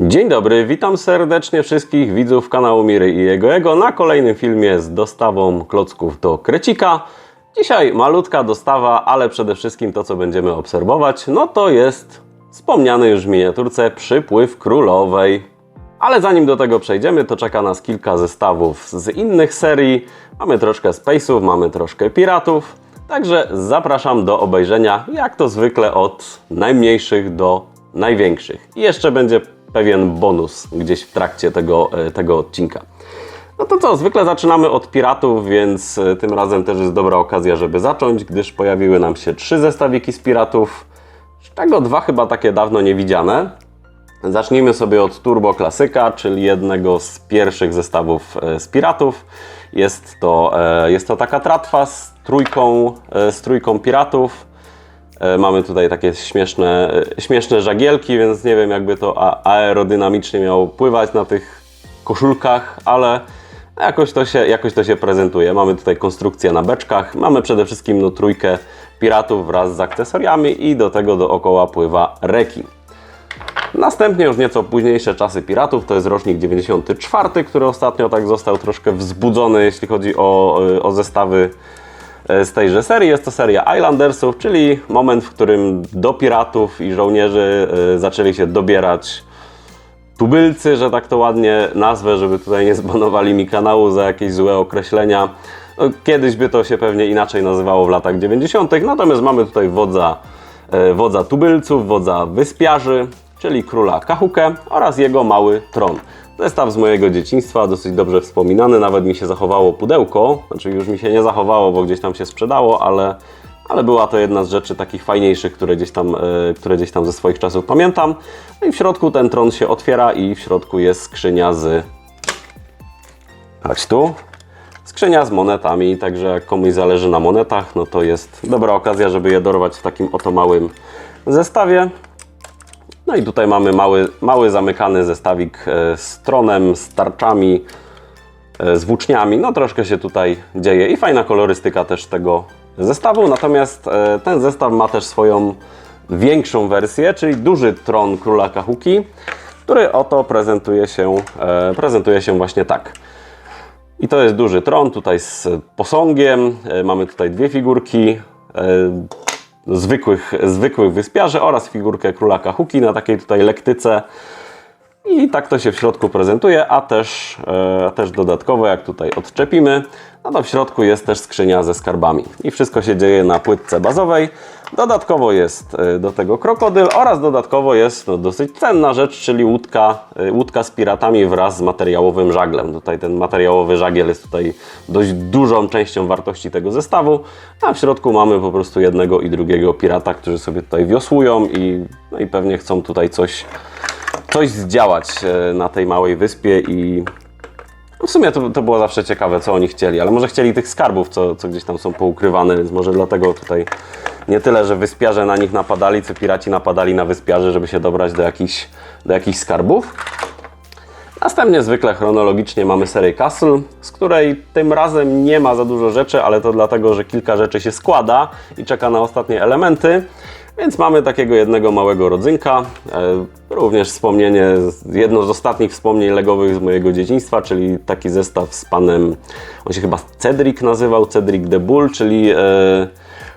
Dzień dobry, witam serdecznie wszystkich widzów kanału Miry i jego Ego na kolejnym filmie z dostawą klocków do Krecika. Dzisiaj malutka dostawa, ale przede wszystkim to, co będziemy obserwować, no to jest wspomniany już w miniaturce przypływ królowej. Ale zanim do tego przejdziemy, to czeka nas kilka zestawów z innych serii. Mamy troszkę Space'ów, mamy troszkę Piratów. Także zapraszam do obejrzenia, jak to zwykle, od najmniejszych do największych. I jeszcze będzie pewien bonus gdzieś w trakcie tego, e, tego odcinka. No to co, zwykle zaczynamy od piratów, więc e, tym razem też jest dobra okazja, żeby zacząć, gdyż pojawiły nam się trzy zestawiki z piratów, z czego dwa chyba takie dawno niewidziane. Zacznijmy sobie od Turbo Klasyka, czyli jednego z pierwszych zestawów e, z piratów. Jest to, jest to taka tratwa z trójką, z trójką piratów. E, Mamy tutaj takie śmieszne, e, śmieszne żagielki, więc nie wiem jakby to aerodynamicznie miało pływać na tych koszulkach, ale jakoś to się, jakoś to się prezentuje. Mamy tutaj konstrukcję na beczkach, mamy przede wszystkim no, trójkę piratów wraz z akcesoriami i do tego dookoła pływa rekin. Następnie już nieco późniejsze czasy piratów, to jest rocznik 94, który ostatnio tak został troszkę wzbudzony, jeśli chodzi o, o zestawy e, z tejże serii. Jest to seria Islandersów, czyli moment, w którym do piratów i żołnierzy e, zaczęli się dobierać tubylcy, że tak to ładnie nazwę, żeby tutaj nie zbanowali mi kanału za jakieś złe określenia. No, Kiedyś by to się pewnie inaczej nazywało w latach 90., natomiast mamy tutaj wodza, e, wodza tubylców, wodza wyspiarzy, czyli króla Kahukę oraz jego mały tron. Zestaw z mojego dzieciństwa, dosyć dobrze wspominany, nawet mi się zachowało pudełko, znaczy już mi się nie zachowało, bo gdzieś tam się sprzedało, ale, ale była to jedna z rzeczy takich fajniejszych, które gdzieś, tam, e, które gdzieś tam ze swoich czasów pamiętam. No i w środku ten tron się otwiera i w środku jest skrzynia z... Chodź tu. Skrzynia z monetami, także jak komuś zależy na monetach, no to jest dobra okazja, żeby je dorwać w takim oto małym zestawie. No i tutaj mamy mały, mały zamykany zestawik e, z tronem, z tarczami, e, z włóczniami. No troszkę się tutaj dzieje i fajna kolorystyka też tego zestawu. Natomiast e, ten zestaw ma też swoją większą wersję, czyli duży tron króla Kahuki, który oto prezentuje się, prezentuje się właśnie tak. I to jest duży tron, tutaj z posągiem. Mamy tutaj dwie figurki zwykłych, zwykłych wyspiarzy oraz figurkę króla Kahuki na takiej tutaj lektyce. I tak to się w środku prezentuje, a też, e, też dodatkowo, jak tutaj odczepimy, no to w środku jest też skrzynia ze skarbami. I wszystko się dzieje na płytce bazowej. Dodatkowo jest e, do tego krokodyl oraz dodatkowo jest no, dosyć cenna rzecz, czyli łódka, e, łódka z piratami wraz z materiałowym żaglem. Tutaj ten materiałowy żagiel jest tutaj dość dużą częścią wartości tego zestawu, a w środku mamy po prostu jednego i drugiego pirata, którzy sobie tutaj wiosłują i, no i pewnie chcą tutaj coś coś zdziałać e, na tej małej wyspie i no w sumie to, to było zawsze ciekawe, co oni chcieli, ale może chcieli tych skarbów, co, co gdzieś tam są poukrywane, więc może dlatego tutaj nie tyle, że wyspiarze na nich napadali, co piraci napadali na wyspiarzy, żeby się dobrać do jakichś, do jakichś skarbów. Następnie zwykle chronologicznie mamy serię Castle, z której tym razem nie ma za dużo rzeczy, ale to dlatego, że kilka rzeczy się składa i czeka na ostatnie elementy. Więc mamy takiego jednego małego rodzynka, e, również wspomnienie, jedno z ostatnich wspomnień legowych z mojego dzieciństwa, czyli taki zestaw z panem, on się chyba Cedric nazywał, Cedric the Bull, czyli e,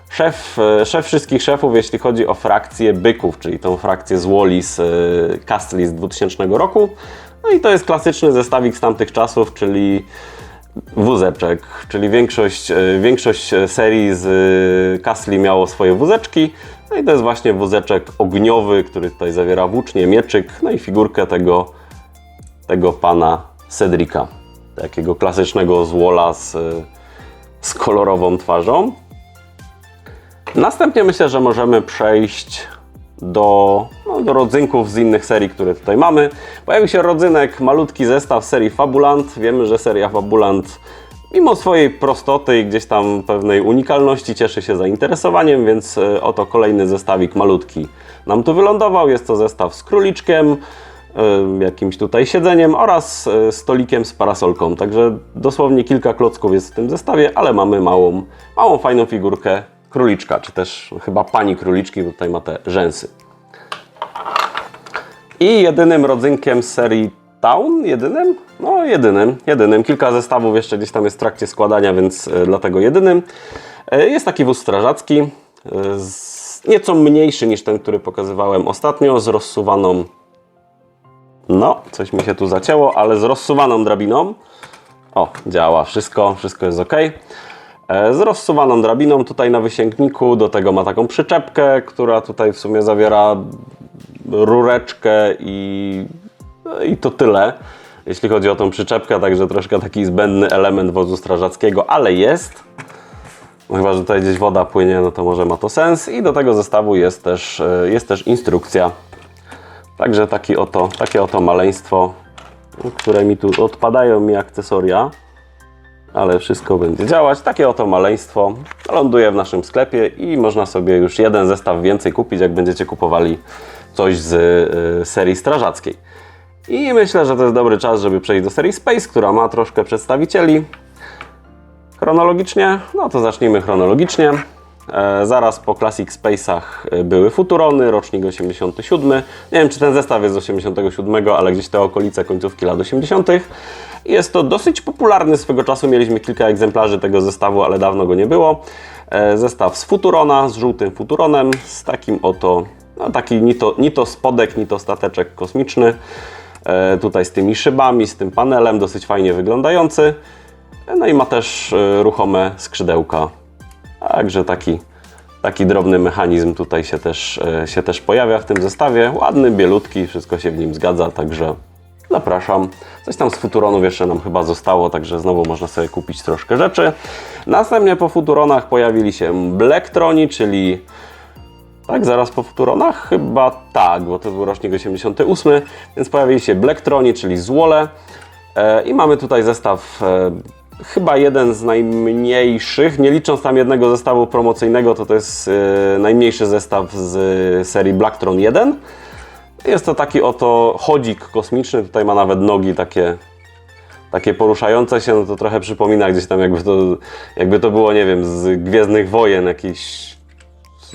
szef, e, szef wszystkich szefów, jeśli chodzi o frakcję byków, czyli tą frakcję z Wallis, Castli z 2000 roku. No i to jest klasyczny zestawik z tamtych czasów, czyli wózeczek, czyli większość, e, większość serii z e, Casli miało swoje wózeczki. No i to jest właśnie wózeczek ogniowy, który tutaj zawiera włócznie, mieczyk, no i figurkę tego, tego pana Cedrika. Takiego klasycznego złola z, z kolorową twarzą. Następnie myślę, że możemy przejść do, no, do rodzynków z innych serii, które tutaj mamy. Pojawił się rodzynek, malutki zestaw serii Fabulant. Wiemy, że seria Fabulant mimo swojej prostoty i gdzieś tam pewnej unikalności cieszy się zainteresowaniem, więc e, oto kolejny zestawik malutki nam tu wylądował. Jest to zestaw z króliczkiem, e, jakimś tutaj siedzeniem oraz e, stolikiem z parasolką. Także dosłownie kilka klocków jest w tym zestawie, ale mamy małą, małą fajną figurkę króliczka, czy też chyba pani króliczki, bo tutaj ma te rzęsy. I jedynym rodzynkiem serii Town, jedynym? No jedynym, jedynym. Kilka zestawów jeszcze gdzieś tam jest w trakcie składania, więc e, dlatego jedynym. E, Jest taki wóz strażacki, e, nieco mniejszy niż ten, który pokazywałem ostatnio, z rozsuwaną no, coś mi się tu zacięło, ale z rozsuwaną drabiną. O, działa wszystko, wszystko jest ok. E, Z rozsuwaną drabiną tutaj na wysięgniku, do tego ma taką przyczepkę, która tutaj w sumie zawiera rureczkę i, i to tyle, jeśli chodzi o tą przyczepkę, także troszkę taki zbędny element wozu strażackiego, ale jest. No chyba, że tutaj gdzieś woda płynie, no to może ma to sens. I do tego zestawu jest też, e, jest też instrukcja. Także taki oto, takie oto maleństwo, które mi tu odpadają mi akcesoria, ale wszystko będzie działać. Takie oto maleństwo ląduje w naszym sklepie i można sobie już jeden zestaw więcej kupić, jak będziecie kupowali coś z y, serii strażackiej. I myślę, że to jest dobry czas, żeby przejść do serii Space, która ma troszkę przedstawicieli. Chronologicznie? No to zacznijmy chronologicznie. E, zaraz po Classic Space'ach e, były Futurony, rocznik 87. Nie wiem, czy ten zestaw jest z 87, ale gdzieś te okolice końcówki lat 80. Jest to dosyć popularny swego czasu. Mieliśmy kilka egzemplarzy tego zestawu, ale dawno go nie było. E, zestaw z Futurona, z żółtym Futuronem, z takim oto, no taki ni to, ni to spodek, ni to stateczek kosmiczny. E, tutaj z tymi szybami, z tym panelem, dosyć fajnie wyglądający. No i ma też e, ruchome skrzydełka. Także taki, taki drobny mechanizm tutaj się też, e, się też pojawia w tym zestawie. Ładny, bielutki, wszystko się w nim zgadza, także zapraszam. Coś tam z Futuronów jeszcze nam chyba zostało, także znowu można sobie kupić troszkę rzeczy. Następnie po Futuronach pojawili się Blacktroni, czyli tak, zaraz po Futuronach? Chyba tak, bo to był rocznik 88, więc pojawili się Blacktroni, czyli złole. E, I mamy tutaj zestaw, e, chyba jeden z najmniejszych, nie licząc tam jednego zestawu promocyjnego, to to jest e, najmniejszy zestaw z serii Blacktron 1. Jest to taki oto chodzik kosmiczny, tutaj ma nawet nogi takie, takie poruszające się, no to trochę przypomina gdzieś tam jakby to, jakby to było, nie wiem, z Gwiezdnych Wojen, jakiś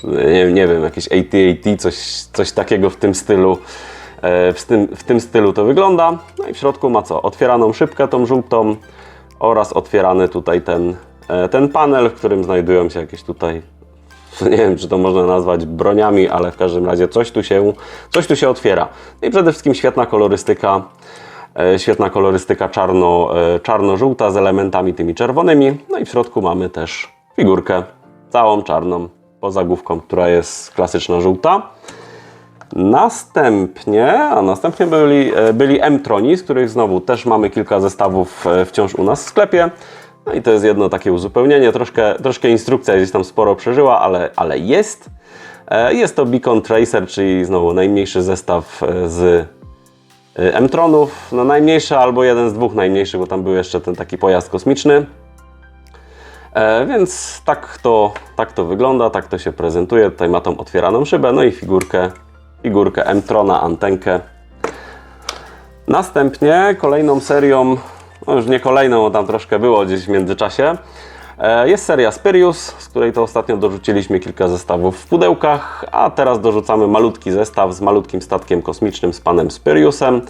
nie, nie wiem, jakieś AT-AT, coś, coś takiego w tym stylu. E, W tym, w tym stylu to wygląda. No i w środku ma co? Otwieraną szybkę, tą żółtą oraz otwierany tutaj ten, e, ten panel, w którym znajdują się jakieś tutaj, nie wiem czy to można nazwać broniami, ale w każdym razie coś tu się, coś tu się otwiera. I przede wszystkim świetna kolorystyka. E, Świetna kolorystyka czarno, e, czarno-żółta z elementami tymi czerwonymi. No i w środku mamy też figurkę całą czarną, poza główką, która jest klasyczna żółta. Następnie, a następnie byli, e, byli M-Troni, z których znowu też mamy kilka zestawów wciąż u nas w sklepie. No i to jest jedno takie uzupełnienie. Troszkę, troszkę instrukcja gdzieś tam sporo przeżyła, ale, ale jest. E, Jest to Beacon Tracer, czyli znowu najmniejszy zestaw e, z e, M-Tronów. No najmniejszy albo jeden z dwóch najmniejszych, bo tam był jeszcze ten taki pojazd kosmiczny. Więc tak to, tak to wygląda, tak to się prezentuje. Tutaj ma tą otwieraną szybę, no i figurkę, figurkę M-Trona, antenkę. Następnie kolejną serią, no już nie kolejną, tam troszkę było gdzieś w międzyczasie, e, jest seria Spirius, z której to ostatnio dorzuciliśmy kilka zestawów w pudełkach, a teraz dorzucamy malutki zestaw z malutkim statkiem kosmicznym z panem Spiriusem.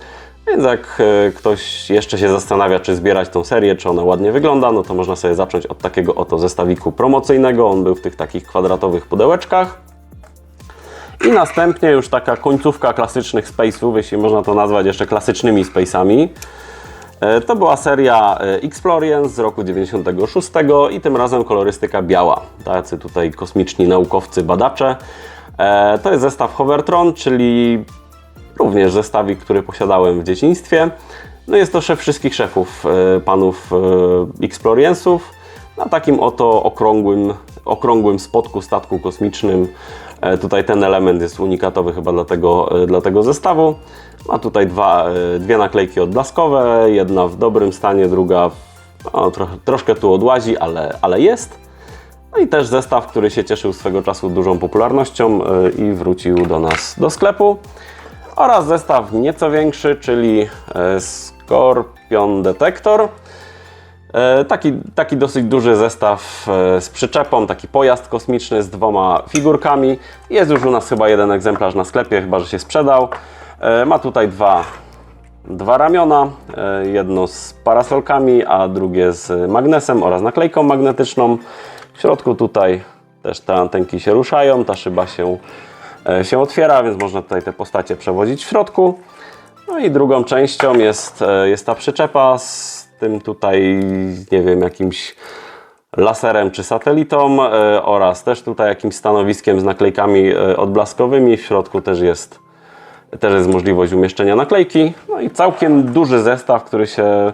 Więc jak e, ktoś jeszcze się zastanawia, czy zbierać tą serię, czy ona ładnie wygląda, no to można sobie zacząć od takiego oto zestawiku promocyjnego. On był w tych takich kwadratowych pudełeczkach. I następnie już taka końcówka klasycznych Space'ów, jeśli można to nazwać jeszcze klasycznymi Space'ami. E, To była seria e, Explorians z roku 96 i tym razem kolorystyka biała. Tacy tutaj kosmiczni naukowcy, badacze. E, To jest zestaw Hovertron, czyli również zestawik, który posiadałem w dzieciństwie. No jest to szef wszystkich szefów, panów e, Exploriansów, na takim oto okrągłym, okrągłym spotku statku kosmicznym. E, Tutaj ten element jest unikatowy chyba dla tego, e, dla tego zestawu. Ma tutaj dwa, e, dwie naklejki odblaskowe, jedna w dobrym stanie, druga no, trochę, troszkę tu odłazi, ale, ale jest. No i też zestaw, który się cieszył swego czasu dużą popularnością i wrócił do nas do sklepu. Oraz zestaw nieco większy, czyli Scorpion Detector. E, Taki, taki dosyć duży zestaw e, z przyczepą, taki pojazd kosmiczny z dwoma figurkami. Jest już u nas chyba jeden egzemplarz na sklepie, chyba że się sprzedał. E, Ma tutaj dwa, dwa ramiona, jedno z parasolkami, a drugie z magnesem oraz naklejką magnetyczną. W środku tutaj też te antenki się ruszają, ta szyba się, się otwiera, więc można tutaj te postacie przewozić w środku. No i drugą częścią jest, e, jest ta przyczepa z tym tutaj, nie wiem, jakimś laserem czy satelitą e, oraz też tutaj jakimś stanowiskiem z naklejkami e, odblaskowymi. W środku też jest, też jest możliwość umieszczenia naklejki. No i całkiem duży zestaw, który się,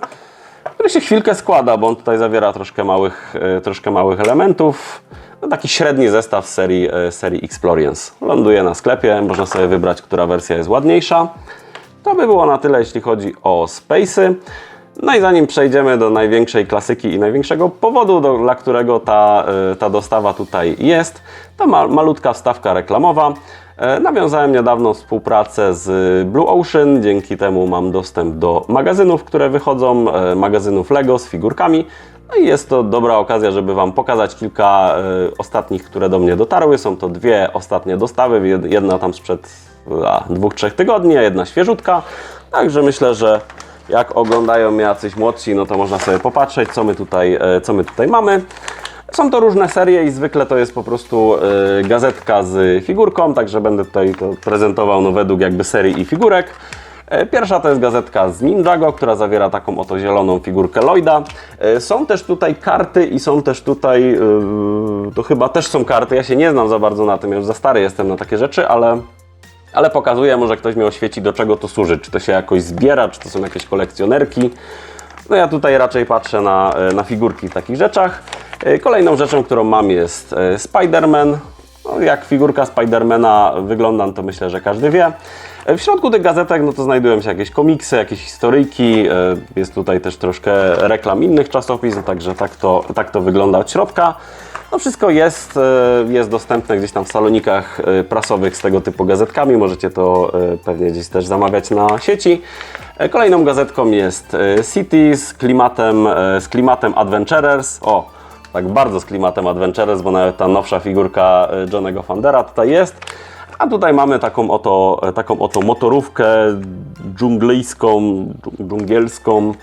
który się chwilkę składa, bo on tutaj zawiera troszkę małych, troszkę małych elementów. No taki średni zestaw serii, serii Experience. Ląduje na sklepie, można sobie wybrać, która wersja jest ładniejsza. To by było na tyle, jeśli chodzi o Space'y. No i zanim przejdziemy do największej klasyki i największego powodu, do, dla którego ta, e, ta dostawa tutaj jest, to ma, malutka wstawka reklamowa. E, Nawiązałem niedawno współpracę z Blue Ocean, dzięki temu mam dostęp do magazynów, które wychodzą, e, magazynów Lego z figurkami. No i jest to dobra okazja, żeby Wam pokazać kilka e, ostatnich, które do mnie dotarły. Są to dwie ostatnie dostawy, jed- jedna tam sprzed a, dwóch, trzech tygodni, a jedna świeżutka. Także myślę, że jak oglądają mnie jacyś młodsi, no to można sobie popatrzeć, co my tutaj, e, co my tutaj mamy. Są to różne serie i zwykle to jest po prostu e, gazetka z figurką, także będę tutaj to prezentował no, według jakby serii i figurek. E, Pierwsza to jest gazetka z Ninjago, która zawiera taką oto zieloną figurkę Lloyda. Są też tutaj karty i są też tutaj, to chyba też są karty, ja się nie znam za bardzo na tym, ja już za stary jestem na takie rzeczy, ale ale pokazuję, może ktoś mi oświeci, do czego to służy. Czy to się jakoś zbiera, czy to są jakieś kolekcjonerki. No ja tutaj raczej patrzę na, e, na figurki w takich rzeczach. E, Kolejną rzeczą, którą mam jest e, Spider-Man. No, jak figurka Spidermana wygląda, to myślę, że każdy wie. W środku tych gazetek no to znajdują się jakieś komiksy, jakieś historyjki. Jest tutaj też troszkę reklam innych czasopism, także tak to, tak to wygląda od środka. No wszystko jest, e, jest dostępne gdzieś tam w salonikach e, prasowych z tego typu gazetkami. Możecie to e, pewnie gdzieś też zamawiać na sieci. Kolejną gazetką jest City z klimatem, z klimatem Adventurers. O, tak bardzo z klimatem Adventurers, bo nawet ta nowsza figurka Johnego Fandera tutaj jest. A tutaj mamy taką oto, taką oto motorówkę dżunglijską, dżu- dżungielską,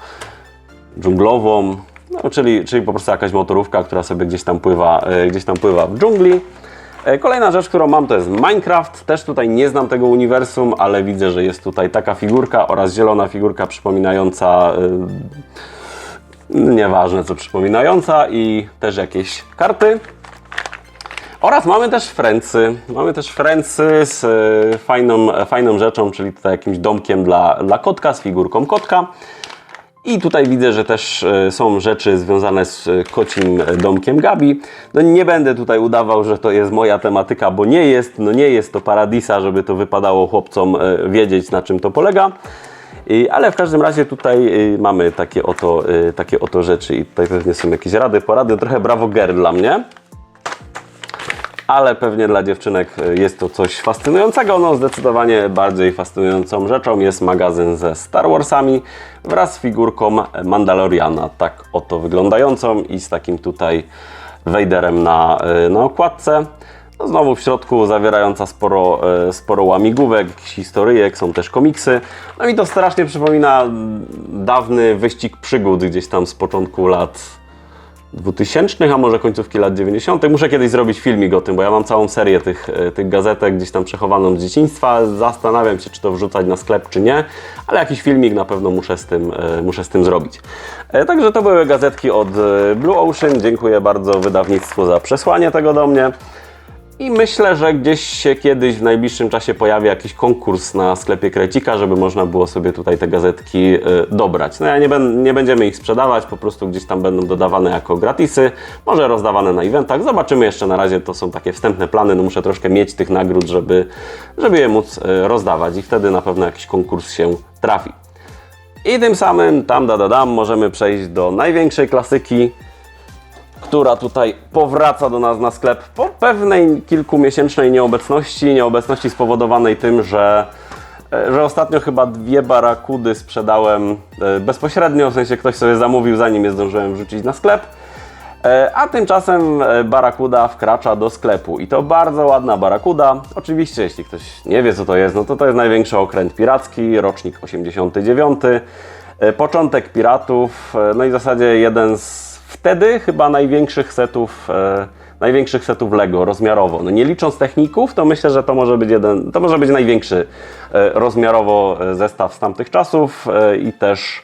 dżunglową, no, czyli, czyli po prostu jakaś motorówka, która sobie gdzieś tam pływa, e, gdzieś tam pływa w dżungli. E, Kolejna rzecz, którą mam, to jest Minecraft. Też tutaj nie znam tego uniwersum, ale widzę, że jest tutaj taka figurka oraz zielona figurka przypominająca. e, Nieważne co przypominająca i też jakieś karty. Oraz mamy też Friendsy. Mamy też Friendsy z fajną, fajną rzeczą, czyli tutaj jakimś domkiem dla, dla kotka, z figurką kotka. I tutaj widzę, że też e, są rzeczy związane z e, kocim domkiem Gabi. No nie będę tutaj udawał, że to jest moja tematyka, bo nie jest. No nie jest to Paradisa, żeby to wypadało chłopcom e, wiedzieć na czym to polega. Ale w każdym razie tutaj e, mamy takie oto, e, takie oto rzeczy i tutaj pewnie są jakieś rady, porady. Trochę brawo girl dla mnie ale pewnie dla dziewczynek e, jest to coś fascynującego. No, zdecydowanie bardziej fascynującą rzeczą jest magazyn ze Star Warsami wraz z figurką Mandaloriana, tak oto wyglądającą i z takim tutaj Vaderem na, e, na okładce. No, znowu w środku zawierająca sporo, e, sporo łamigłówek, historyjek, są też komiksy. No i to strasznie przypomina dawny wyścig przygód gdzieś tam z początku lat 2000, a może końcówki lat 90. Muszę kiedyś zrobić filmik o tym, bo ja mam całą serię tych, e, tych gazetek gdzieś tam przechowaną z dzieciństwa. Zastanawiam się, czy to wrzucać na sklep, czy nie, ale jakiś filmik na pewno muszę z tym, e, muszę z tym zrobić. E, Także to były gazetki od Blue Ocean. Dziękuję bardzo wydawnictwu za przesłanie tego do mnie. I myślę, że gdzieś się kiedyś w najbliższym czasie pojawi jakiś konkurs na sklepie Krecika, żeby można było sobie tutaj te gazetki y, dobrać. No ja nie, nie będziemy ich sprzedawać, po prostu gdzieś tam będą dodawane jako gratisy, może rozdawane na eventach. Zobaczymy jeszcze na razie, to są takie wstępne plany, no muszę troszkę mieć tych nagród, żeby, żeby je móc y, rozdawać i wtedy na pewno jakiś konkurs się trafi. I tym samym, tam da da dam, możemy przejść do największej klasyki, która tutaj powraca do nas na sklep po pewnej kilkumiesięcznej nieobecności. Nieobecności spowodowanej tym, że, e, że ostatnio chyba dwie barakudy sprzedałem e, bezpośrednio, w sensie ktoś sobie zamówił, zanim je zdążyłem wrzucić na sklep. E, A tymczasem Barakuda wkracza do sklepu i to bardzo ładna Barakuda. Oczywiście, jeśli ktoś nie wie co to jest, no to to jest największy okręt piracki, rocznik 89. E, Początek piratów, no i w zasadzie jeden z wtedy chyba największych setów, e, największych setów Lego rozmiarowo. No nie licząc techników, to myślę, że to może być jeden, to może być największy e, rozmiarowo e, zestaw z tamtych czasów e, i też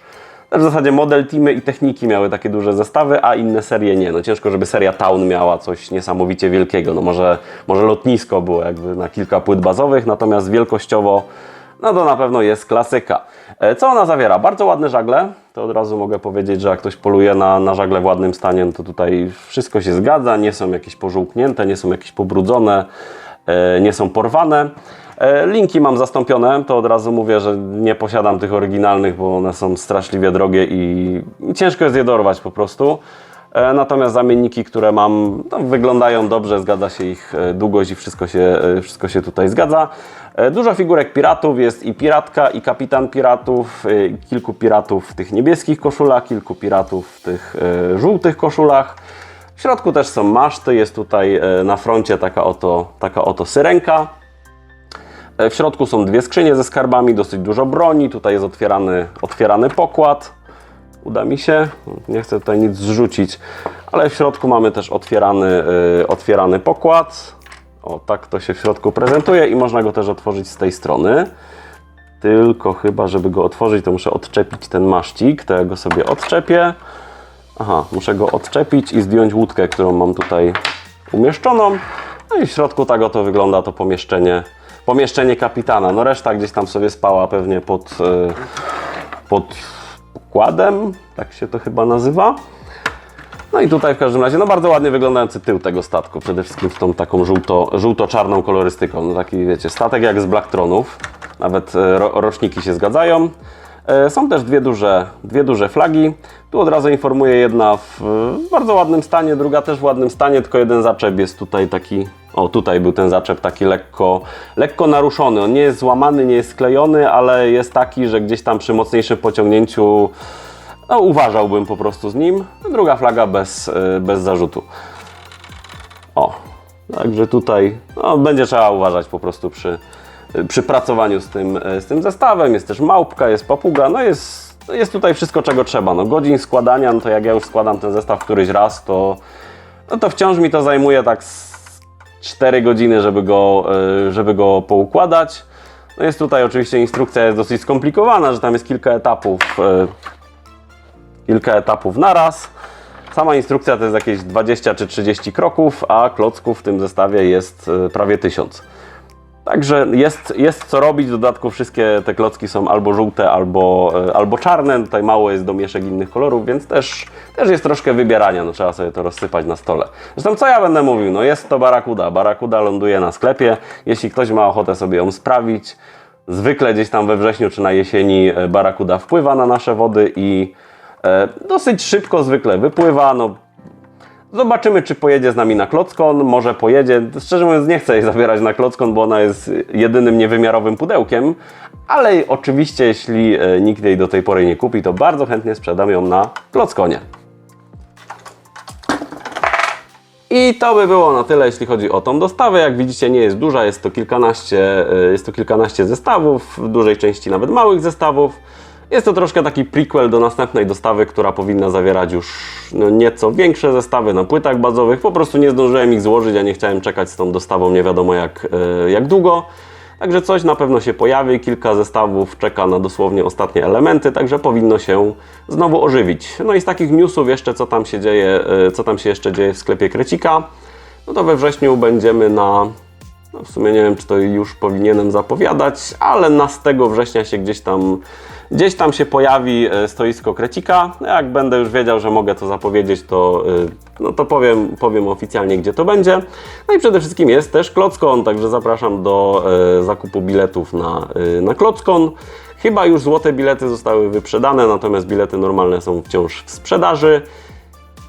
w zasadzie model teamy i techniki miały takie duże zestawy, a inne serie nie. No ciężko, żeby seria Town miała coś niesamowicie wielkiego. No może, może lotnisko było jakby na kilka płyt bazowych, natomiast wielkościowo no to na pewno jest klasyka. E, Co ona zawiera? Bardzo ładne żagle. To od razu mogę powiedzieć, że jak ktoś poluje na, na żagle w ładnym stanie, no to tutaj wszystko się zgadza. Nie są jakieś pożółknięte, nie są jakieś pobrudzone, e, nie są porwane. E, Linki mam zastąpione, to od razu mówię, że nie posiadam tych oryginalnych, bo one są straszliwie drogie i, i ciężko jest je dorwać po prostu. E, Natomiast zamienniki, które mam, no, wyglądają dobrze, zgadza się ich e, długość i wszystko się, e, wszystko się tutaj zgadza. Dużo figurek piratów, jest i piratka, i kapitan piratów, kilku piratów w tych niebieskich koszulach, kilku piratów w tych żółtych koszulach. W środku też są maszty, jest tutaj na froncie taka oto, taka oto syrenka. W środku są dwie skrzynie ze skarbami, dosyć dużo broni. Tutaj jest otwierany, otwierany pokład. Uda mi się, nie chcę tutaj nic zrzucić, ale w środku mamy też otwierany, y, otwierany pokład. O, tak to się w środku prezentuje i można go też otworzyć z tej strony. Tylko chyba, żeby go otworzyć, to muszę odczepić ten maszcik. To ja go sobie odczepię. Aha, muszę go odczepić i zdjąć łódkę, którą mam tutaj umieszczoną. No i w środku tak oto wygląda to pomieszczenie, pomieszczenie kapitana. No reszta gdzieś tam sobie spała pewnie pod, y, pod pokładem, tak się to chyba nazywa. No i tutaj w każdym razie, no bardzo ładnie wyglądający tył tego statku, przede wszystkim z tą taką żółto, żółto-czarną kolorystyką. No taki wiecie, statek jak z Blacktronów, nawet e, ro, roczniki się zgadzają. E, Są też dwie duże, dwie duże flagi. Tu od razu informuję, jedna w bardzo ładnym stanie, druga też w ładnym stanie, tylko jeden zaczep jest tutaj taki, o tutaj był ten zaczep taki lekko, lekko naruszony. On nie jest złamany, nie jest sklejony, ale jest taki, że gdzieś tam przy mocniejszym pociągnięciu no, uważałbym po prostu z nim. Druga flaga bez, y, bez zarzutu. O, także tutaj no, będzie trzeba uważać po prostu przy, przy pracowaniu z tym, y, z tym zestawem. Jest też małpka, jest papuga, no jest, jest tutaj wszystko czego trzeba. No, godzin składania, no to jak ja już składam ten zestaw któryś raz, to, no, to wciąż mi to zajmuje tak 4 godziny, żeby go, y, żeby go poukładać. No jest tutaj oczywiście instrukcja jest dosyć skomplikowana, że tam jest kilka etapów, y, kilka etapów naraz. Sama instrukcja to jest jakieś 20 czy 30 kroków, a klocków w tym zestawie jest e, prawie 1000. Także jest, jest co robić, w dodatku wszystkie te klocki są albo żółte, albo, e, albo czarne, tutaj mało jest domieszek innych kolorów, więc też, też jest troszkę wybierania, no trzeba sobie to rozsypać na stole. Zresztą co ja będę mówił, no jest to Barakuda, Barakuda ląduje na sklepie, jeśli ktoś ma ochotę sobie ją sprawić, zwykle gdzieś tam we wrześniu czy na jesieni e, Barakuda wpływa na nasze wody i e, dosyć szybko zwykle wypływa, no Zobaczymy, czy pojedzie z nami na Klockon. Może pojedzie. Szczerze mówiąc, nie chcę jej zabierać na Klockon, bo ona jest jedynym niewymiarowym pudełkiem. Ale oczywiście, jeśli e, nikt jej do tej pory nie kupi, to bardzo chętnie sprzedam ją na Klockonie. I to by było na tyle, jeśli chodzi o tą dostawę. Jak widzicie, nie jest duża, jest to kilkanaście, e, jest to kilkanaście zestawów, w dużej części nawet małych zestawów. Jest to troszkę taki prequel do następnej dostawy, która powinna zawierać już no, nieco większe zestawy na płytach bazowych. Po prostu nie zdążyłem ich złożyć, a nie chciałem czekać z tą dostawą nie wiadomo jak, e, jak długo. Także coś na pewno się pojawi, kilka zestawów czeka na dosłownie ostatnie elementy, także powinno się znowu ożywić. No i z takich newsów jeszcze co tam się dzieje, e, co tam się jeszcze dzieje w sklepie Krecika, no to we wrześniu będziemy na no w sumie nie wiem, czy to już powinienem zapowiadać, ale na 1 września się gdzieś tam, gdzieś tam się pojawi e, stoisko Krecika. No Jak będę już wiedział, że mogę to zapowiedzieć, to, e, no to powiem, powiem oficjalnie, gdzie to będzie. No i przede wszystkim jest też Klockon, także zapraszam do e, zakupu biletów na, na Klockon. Chyba już złote bilety zostały wyprzedane, natomiast bilety normalne są wciąż w sprzedaży.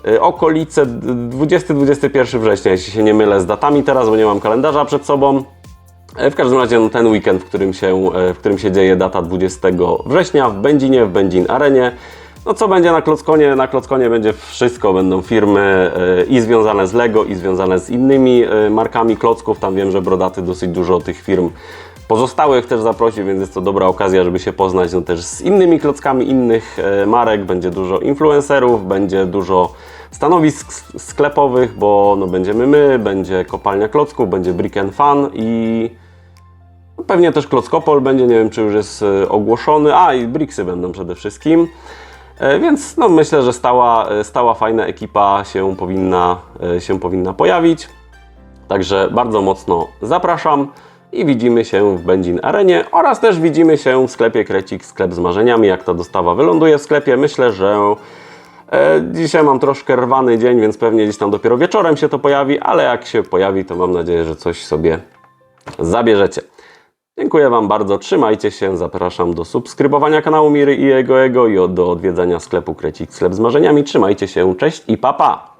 Y, okolice 20-21 września, jeśli się nie mylę z datami teraz, bo nie mam kalendarza przed sobą. Y, W każdym razie no, ten weekend, w którym, się, y, w którym się dzieje data 20 września w Będzinie, w Będzin Arenie. No co będzie na Klockonie? Na Klockonie będzie wszystko, będą firmy i związane z Lego, i związane z innymi markami klocków. Tam wiem, że Brodaty dosyć dużo tych firm pozostałych też zaprosi, więc jest to dobra okazja, żeby się poznać no, też z innymi klockami innych e, marek. Będzie dużo influencerów, będzie dużo stanowisk sklepowych, bo no, będziemy my, będzie kopalnia klocków, będzie Brick and Fun i no, pewnie też Klockopol będzie, nie wiem czy już jest e, ogłoszony, a i Bricksy będą przede wszystkim. E, Więc no, myślę, że stała, stała fajna ekipa się powinna, się powinna pojawić. Także bardzo mocno zapraszam i widzimy się w Będzin Arenie oraz też widzimy się w sklepie Krecik, sklep z marzeniami, jak ta dostawa wyląduje w sklepie. Myślę, że e, dzisiaj mam troszkę rwany dzień, więc pewnie gdzieś tam dopiero wieczorem się to pojawi, ale jak się pojawi, to mam nadzieję, że coś sobie zabierzecie. Dziękuję Wam bardzo, trzymajcie się, zapraszam do subskrybowania kanału Miry i jego ego i do odwiedzania sklepu Krecik Sklep z marzeniami. Trzymajcie się, cześć i papa! Pa.